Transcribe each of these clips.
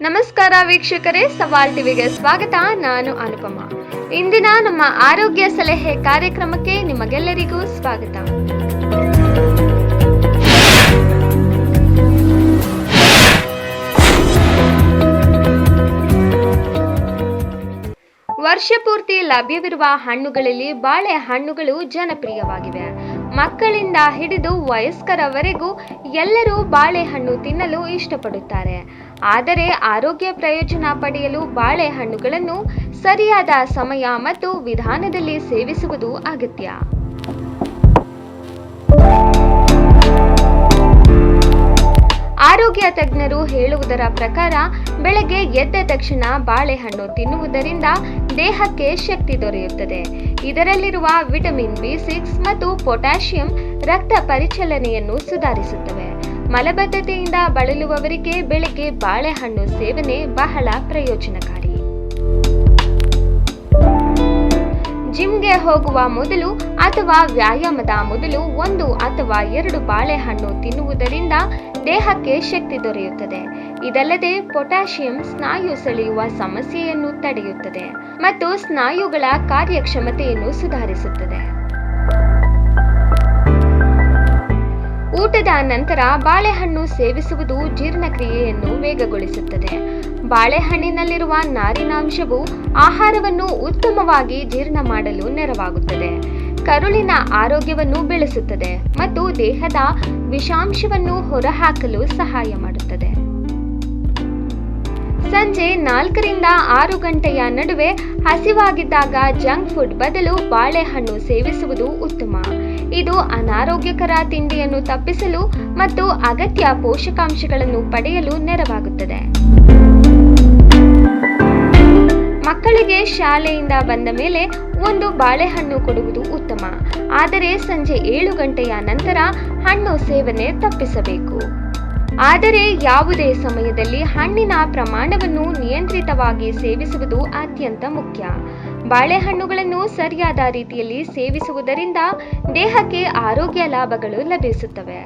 ನಮಸ್ಕಾರ ವೀಕ್ಷಕರೇ ಸವಾಲ್ ಟಿವಿಗೆ ಸ್ವಾಗತ. ನಾನು ಅನುಪಮ. ಇಂದಿನ ನಮ್ಮ ಆರೋಗ್ಯ ಸಲಹೆ ಕಾರ್ಯಕ್ರಮಕ್ಕೆ ನಿಮಗೆಲ್ಲರಿಗೂ ಸ್ವಾಗತ. ವರ್ಷ ಪೂರ್ತಿ ಲಭ್ಯವಿರುವ ಹಣ್ಣುಗಳಲ್ಲಿ ಬಾಳೆ ಹಣ್ಣುಗಳು ಜನಪ್ರಿಯವಾಗಿವೆ. ಮಕ್ಕಳಿಂದ ಹಿಡಿದು ವಯಸ್ಕರವರೆಗೂ ಎಲ್ಲರೂ ಬಾಳೆಹಣ್ಣು ತಿನ್ನಲು ಇಷ್ಟಪಡುತ್ತಾರೆ. ಆದರೆ ಆರೋಗ್ಯ ಪ್ರಯೋಜನ ಪಡೆಯಲು ಬಾಳೆಹಣ್ಣುಗಳನ್ನು ಸರಿಯಾದ ಸಮಯ ಮತ್ತು ವಿಧಾನದಲ್ಲಿ ಸೇವಿಸುವುದು ಅಗತ್ಯ. ತಜ್ಞರು ಹೇಳುವುದರ ಪ್ರಕಾರ ಬೆಳಗ್ಗೆ ಎದ್ದ ತಕ್ಷಣ ಬಾಳೆಹಣ್ಣು ತಿನ್ನುವುದರಿಂದ ದೇಹಕ್ಕೆ ಶಕ್ತಿ ದೊರೆಯುತ್ತದೆ. ಇದರಲ್ಲಿರುವ ವಿಟಮಿನ್ ಬಿ ಸಿಕ್ಸ್ ಮತ್ತು ಪೊಟ್ಯಾಷಿಯಂ ರಕ್ತ ಪರಿಚಲನೆಯನ್ನು ಸುಧಾರಿಸುತ್ತವೆ. ಮಲಬದ್ಧತೆಯಿಂದ ಬಳಲುವವರಿಗೆ ಬೆಳಗ್ಗೆ ಬಾಳೆಹಣ್ಣು ಸೇವನೆ ಬಹಳ ಪ್ರಯೋಜನಕಾರಿ. ಜಿಮ್ಗೆ ಹೋಗುವ ಮೊದಲು ಅಥವಾ ವ್ಯಾಯಾಮದ ಮೊದಲು ಒಂದು ಅಥವಾ ಎರಡು ಬಾಳೆಹಣ್ಣು ತಿನ್ನುವುದರಿಂದ ದೇಹಕ್ಕೆ ಶಕ್ತಿ ದೊರೆಯುತ್ತದೆ. ಇದಲ್ಲದೆ ಪೊಟ್ಯಾಷಿಯಂ ಸ್ನಾಯು ಸೆಳೆಯುವ ಸಮಸ್ಯೆಯನ್ನು ತಡೆಯುತ್ತದೆ ಮತ್ತು ಸ್ನಾಯುಗಳ ಕಾರ್ಯಕ್ಷಮತೆಯನ್ನು ಸುಧಾರಿಸುತ್ತದೆ. ನಂತರ ಬಾಳೆಹಣ್ಣು ಸೇವಿಸುವುದು ಜೀರ್ಣಕ್ರಿಯೆಯನ್ನು ವೇಗಗೊಳಿಸುತ್ತದೆ. ಬಾಳೆಹಣ್ಣಿನಲ್ಲಿರುವ ನಾರಿನಾಂಶವು ಆಹಾರವನ್ನು ಉತ್ತಮವಾಗಿ ಜೀರ್ಣ ಮಾಡಲು ನೆರವಾಗುತ್ತದೆ. ಕರುಳಿನ ಆರೋಗ್ಯವನ್ನು ಬೆಳೆಸುತ್ತದೆ ಮತ್ತು ದೇಹದ ವಿಷಾಂಶವನ್ನು ಹೊರಹಾಕಲು ಸಹಾಯ ಮಾಡುತ್ತದೆ. ಸಂಜೆ ನಾಲ್ಕರಿಂದ ಆರು ಗಂಟೆಯ ನಡುವೆ ಹಸಿವಾಗಿದ್ದಾಗ ಜಂಕ್ ಫುಡ್ ಬದಲು ಬಾಳೆಹಣ್ಣು ಸೇವಿಸುವುದು ಉತ್ತಮ. ಇದು ಅನಾರೋಗ್ಯಕರ ತಿಂಡಿಯನ್ನು ತಪ್ಪಿಸಲು ಮತ್ತು ಅಗತ್ಯ ಪೋಷಕಾಂಶಗಳನ್ನು ಪಡೆಯಲು ನೆರವಾಗುತ್ತದೆ. ಮಕ್ಕಳಿಗೆ ಶಾಲೆಯಿಂದ ಬಂದ ಮೇಲೆ ಒಂದು ಬಾಳೆಹಣ್ಣು ಕೊಡುವುದು ಉತ್ತಮ. ಆದರೆ ಸಂಜೆ ಏಳು ಗಂಟೆಯ ನಂತರ ಹಣ್ಣು ಸೇವನೆ ತಪ್ಪಿಸಬೇಕು. ಆದರೆ ಯಾವುದೇ ಸಮಯದಲ್ಲಿ ಹಣ್ಣಿನ ಪ್ರಮಾಣವನ್ನು ನಿಯಂತ್ರಿತವಾಗಿ ಸೇವಿಸುವುದು ಅತ್ಯಂತ ಮುಖ್ಯ. ಬಾಳೆಹಣ್ಣುಗಳನ್ನು ಸರಿಯಾದ ರೀತಿಯಲ್ಲಿ ಸೇವಿಸುವುದರಿಂದ ದೇಹಕ್ಕೆ ಆರೋಗ್ಯ ಲಾಭಗಳು ಲಭಿಸುತ್ತವೆ.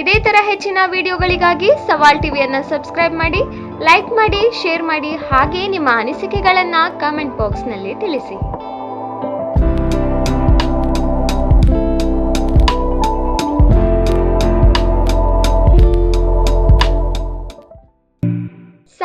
ಇದೇ ತರ ಹೆಚ್ಚಿನ ವಿಡಿಯೋಗಳಿಗಾಗಿ ಸವಾಲ್ ಟಿವಿಯನ್ನ ಸಬ್ಸ್ಕ್ರೈಬ್ ಮಾಡಿ, ಲೈಕ್ ಮಾಡಿ, ಶೇರ್ ಮಾಡಿ, ಹಾಗೆ ನಿಮ್ಮ ಅನಿಸಿಕೆಗಳನ್ನ ಕಮೆಂಟ್ ಬಾಕ್ಸ್ನಲ್ಲಿ ತಿಳಿಸಿ.